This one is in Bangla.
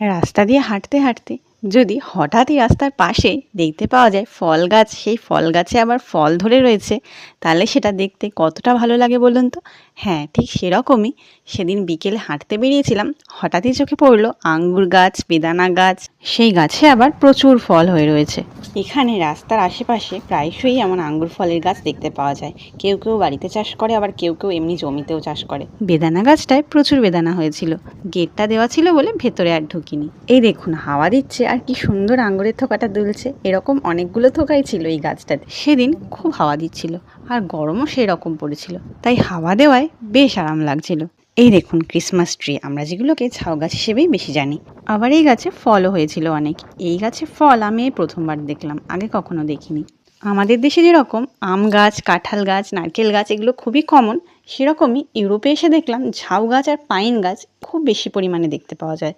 রাস্তা দিয়ে হাঁটতে হাঁটতে যদি হঠাৎই রাস্তার পাশে দেখতে পাওয়া যায় ফল গাছ, সেই ফল গাছে আবার ফল ধরে রয়েছে, তাহলে সেটা দেখতে কতটা ভালো লাগে বলুন তো? হ্যাঁ ঠিক সেরকমই। সেদিন বিকেলে হাঁটতে বেরিয়েছিলাম, হঠাৎই চোখে পড়ল আঙ্গুর গাছ, বেদানা গাছ, সেই গাছে আবার প্রচুর ফল হয়ে রয়েছে। এখানে রাস্তার আশেপাশে প্রায়শই এমন আঙ্গুর ফলের গাছ দেখতে পাওয়া যায়। কেউ কেউ বাড়িতে চাষ করে, আবার কেউ কেউ এমনি জমিতেও চাষ করে। বেদানা গাছটায় প্রচুর বেদানা হয়েছিল। গেটটা দেওয়া ছিল বলে ভেতরে আর ঢুকিনি। এই দেখুন, হাওয়া দিচ্ছে আর কি সুন্দর আঙ্গুরের থোকাটা দুলছে। এরকম অনেকগুলো থোকাই ছিল এই গাছটাতে। সেদিন খুব হাওয়া দিচ্ছিল আর গরমও সেই রকম পড়েছিল। তাই হাওয়া দেওয়ায় বেশ আরাম লাগছিল। এই দেখুন ক্রিসমাস ট্রি, আমরা যেগুলোকে ঝাউ গাছ হিসেবেই বেশি জানি। আবার এই গাছে ফলও হয়েছিল অনেক। এই গাছে ফল আমি এই প্রথমবার দেখলাম, আগে কখনো দেখিনি। আমাদের দেশে যেরকম আম গাছ, কাঁঠাল গাছ, নারকেল গাছ এগুলো খুবই কমন সেরকমই ইউরোপে এসে দেখলাম ঝাউ গাছ আর পাইন গাছ খুব বেশি পরিমাণে দেখতে পাওয়া যায়।